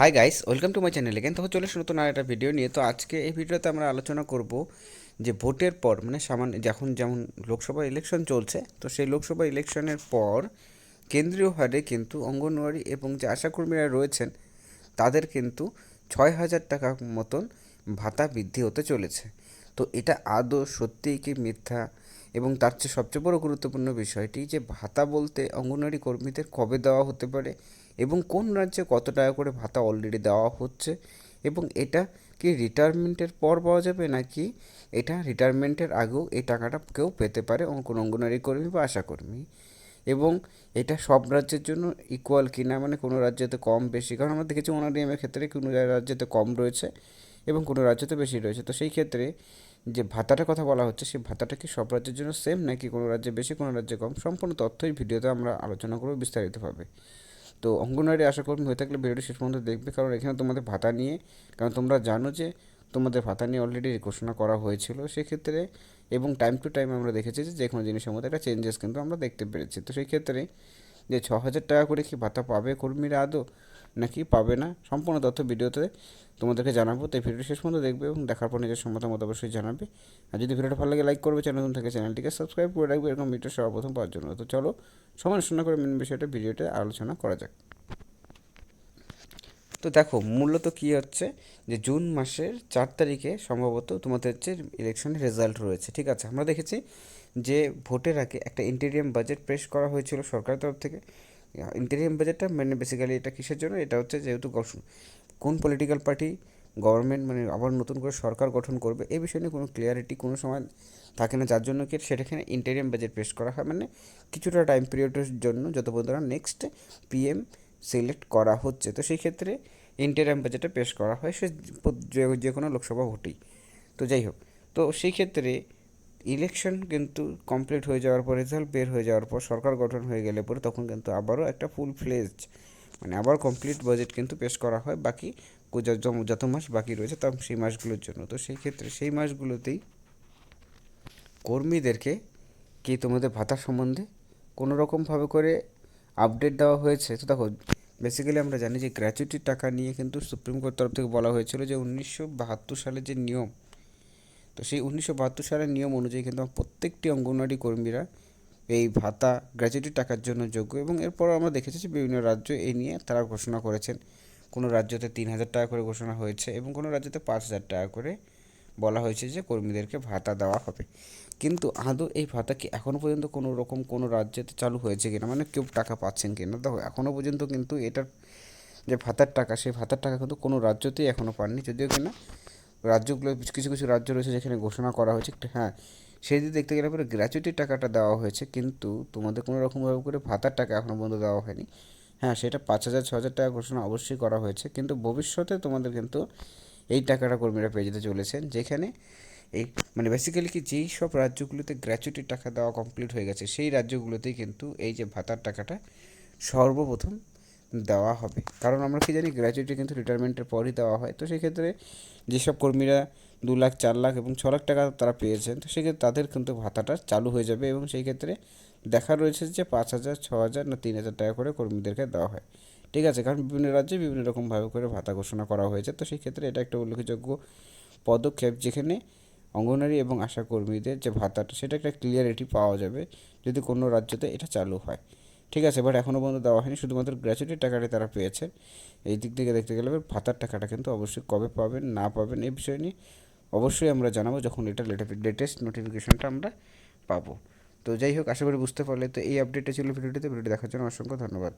Hi guys welcome to my channel again তো চলে নতুন আর একটা ভিডিও নিয়ে। তো আজকে এই ভিডিওতে আমরা আলোচনা করব যে ভোটের পর মানে সামান্য যখন যেমন লোকসভা ইলেকশন চলছে, তো সেই লোকসভা ইলেকশনের পর কেন্দ্রীয় হারে কিন্তু অঙ্গনওয়াড়ি এবং যে আশাকর্মীরা রয়েছেন, তাদের কিন্তু ছয় হাজার টাকা মতন ভাতা বৃদ্ধি হতে চলেছে। তো এটা আদৌ সত্যিই কি মিথ্যা? এবং তার চেয়ে সবচেয়ে বড় গুরুত্বপূর্ণ বিষয়টি যে ভাতা বলতে অঙ্গনওয়াড়ি কর্মীদের কবে দেওয়া হতে পারে এবং কোন রাজ্যে কত টাকা করে ভাতা অলরেডি দেওয়া হচ্ছে? এবং এটা কি রিটায়ারমেন্টের পর পাওয়া যাবে নাকি এটা রিটায়ারমেন্টের আগেও এই টাকাটা কেউ পেতে পারে কোনো অঙ্গনওয়াড়ি কর্মী বা আশাকর্মী এবং এটা সব রাজ্যের জন্য ইকুয়াল কিনা? মানে কোনো রাজ্যেতে কম, বেশি? কারণ আমরা দেখেছি ওনাডিএমের ক্ষেত্রে কোনো রাজ্যেতে কম রয়েছে এবং কোনো রাজ্যতে বেশি রয়েছে। তো সেই ক্ষেত্রে যে ভাতাটার কথা বলা হচ্ছে, সেই ভাতাটা কি সব রাজ্যের জন্য সেম নাকি কোনো রাজ্যে বেশি, কোনো রাজ্যে কম? সম্পূর্ণ তথ্যই ভিডিওতে আমরা আলোচনা করব বিস্তারিতভাবে। তো অঙ্গনওয়াড়ি আশাকর্মী হয়ে থাকলে ভিডিওটি শেষ পর্যন্ত দেখবে, কারণ এখানে তোমাদের ভাতা নিয়ে, কারণ তোমরা জানো যে তোমাদের ভাতা নিয়ে অলরেডি ঘোষণা করা হয়েছিল সেক্ষেত্রে এবং টাইম টু টাইম আমরা দেখেছি যে যে কোনো জিনিসের মধ্যে একটা চেঞ্জেস কিন্তু আমরা দেখতে পেরেছি। তো সেই ক্ষেত্রে যে ছ হাজার টাকা করে কি ভাতা পাবে কর্মীরা আদৌ? নাকি পাবে না? সম্পূর্ণ তথ্য ভিডিওতে তোমাদেরকে জানাব। তাই ভিডিও শেষ পর্যন্ত দেখবে এবং দেখার পর নিজের মতামত অবশ্যই জানাবে। আর যদি ভিডিওটা ভালো লাগে লাইক করবে, চ্যানেল থেকে, চ্যানেলটিকে সাবস্ক্রাইব করে রাখবে এরকম ভিডিও সর্বপ্রথম পাওয়ার জন্য। তো চলো সময় শোনা করে মেন বিষয়টা ভিডিওতে আলোচনা করা যাক। তো দেখো, মূলত কী হচ্ছে যে জুন মাসের চার তারিখে সম্ভবত তোমাদের হচ্ছে ইলেকশনের রেজাল্ট রয়েছে, ঠিক আছে? আমরা দেখেছি যে ভোটের আগে একটা ইন্টেরিয়াম বাজেট পেশ করা হয়েছিল সরকারের তরফ থেকে। ইন্টেরিয়াম বাজেটটা মানে বেসিক্যালি এটা কিসের জন্য? এটা হচ্ছে যেহেতু কোন পলিটিক্যাল পার্টি গভর্নমেন্ট মানে আবার নতুন করে সরকার গঠন করবে, এই বিষয় নিয়ে কোনো ক্লিয়ারিটি কোনো সময় থাকে না। যার জন্য কি সেটাখানে ইন্টেরিয়াম বাজেট পেশ করা হয়। মানে কিছুটা টাইম পিরিয়ডের জন্য যত পর্যন্ত নেক্সট পিএম সিলেক্ট করা হচ্ছে। তো সেই ক্ষেত্রে ইন্টেরিয়াম বাজেটে পেশ করা হয়। সে যে কোনো লোকসভা ভোটেই। তো যাই হোক, তো সেই ক্ষেত্রে ইলেকশন কিন্তু কমপ্লিট হয়ে যাওয়ার পর রেজাল্ট বের হয়ে যাওয়ার পর, সরকার গঠন হয়ে গেলে পরে তখন কিন্তু আবারও একটা ফুল ফ্লেজড মানে আবার কমপ্লিট বাজেট কিন্তু পেশ করা হয়। বাকি যত মাস বাকি রয়েছে তা সেই মাসগুলোর জন্য। তো সেই ক্ষেত্রে সেই মাসগুলোতেই কর্মীদেরকে কি তোমাদের ভাতা সম্বন্ধে কোনো রকমভাবে করে আপডেট দেওয়া হয়েছে? তো দেখো বেসিক্যালি আমরা জানি যে গ্র্যাচুইটির টাকা নিয়ে কিন্তু সুপ্রিম কোর্ট তরফ থেকে বলা হয়েছিল যে উনিশশো বাহাত্তর সালের যে নিয়ম তো সেই উনিশশো বাহাত্তর সালের নিয়ম অনুযায়ী কিন্তু প্রত্যেকটি অঙ্গনওয়াড়ি কর্মীরা এই ভাতা গ্র্যাচুইটি টাকার জন্য যোগ্য এবং এরপর আমরা দেখেছি যে বিভিন্ন রাজ্য এই নিয়ে তারা ঘোষণা করেছেন। কোনো রাজ্যতে তিন হাজার টাকা করে ঘোষণা হয়েছে এবং কোনো রাজ্যতে পাঁচ হাজার টাকা করে বলা হয়েছে যে কর্মীদেরকে ভাতা দেওয়া হবে। কিন্তু আদৌ এই ভাতা কি এখনও পর্যন্ত কোনো রকম কোনো রাজ্যেতে চালু হয়েছে কিনা? মানে কেউ টাকা পাচ্ছেন কিনা? দেখো এখনও পর্যন্ত কিন্তু এটার যে ভাতার টাকা, সেই ভাতার টাকা কিন্তু কোনো রাজ্যতেই এখনও পাননি। যদিও কিনা রাজ্যগুলো, কিছু কিছু রাজ্য রয়েছে যেখানে ঘোষণা করা হয়েছে। হ্যাঁ সেই দিকে দেখতে গেলে পরে গ্র্যাচুইটির টাকাটা দেওয়া হয়েছে, কিন্তু তোমাদের কোনো রকমভাবে করে ভাতার টাকা এখনও পর্যন্ত দেওয়া হয়নি। হ্যাঁ সেটা পাঁচ হাজার, ছ হাজার টাকা ঘোষণা অবশ্যই করা হয়েছে, কিন্তু ভবিষ্যতে তোমাদের কিন্তু এই টাকাটা কর্মীরা পেয়ে যেতে চলেছেন, যেখানে এই মানে বেসিক্যালি কি যেই সব রাজ্যগুলোতে গ্র্যাচুইটির টাকা দেওয়া কমপ্লিট হয়ে গেছে, সেই রাজ্যগুলোতেই কিন্তু এই যে ভাতার টাকাটা সর্বপ্রথম দেওয়া হবে। কারণ আমরা কি জানি গ্র্যাচুইটি কিন্তু রিটায়ারমেন্টের পরই দেওয়া হয়। তো সেক্ষেত্রে যেসব কর্মীরা দু লাখ, চার লাখ এবং ছ লাখ টাকা তারা পেয়েছেন, তো সেক্ষেত্রে তাদের কিন্তু ভাতাটা চালু হয়ে যাবে এবং সেই ক্ষেত্রে দেখা রয়েছে যে পাঁচ হাজার, ছ হাজার না তিন হাজার টাকা করে কর্মীদেরকে দেওয়া হয়। ঠিক আছে, কারণ বিভিন্ন রাজ্যে বিভিন্ন রকমভাবে করে ভাতা ঘোষণা করা হয়েছে। তো সেই ক্ষেত্রে এটা একটা উল্লেখযোগ্য পদক্ষেপ যেখানে অঙ্গনারী এবং আশা কর্মীদের যে ভাতাটা, সেটা একটা ক্লিয়ারিটি পাওয়া যাবে যদি কোনো রাজ্যতে এটা চালু হয়। ঠিক আছে বাট এখনও পর্যন্ত দেওয়া হয়নি। শুধুমাত্র গ্র্যাচুইটির টাকাটি তারা পেয়েছে। এই দিক থেকে দেখতে গেলে ভাতার টাকাটা কিন্তু অবশ্যই কবে পাবেন, না পাবেন, এই বিষয় নিয়ে অবশ্যই আমরা জানাব যখন এটা লেটেস্ট নোটিফিকেশনটা আমরা পাবো। তো যাই হোক, আশা করি বুঝতে পারলে। তো এই আপডেটটা ছিল ভিডিওটিতে। ভিডিওটি দেখার জন্য অসংখ্য ধন্যবাদ।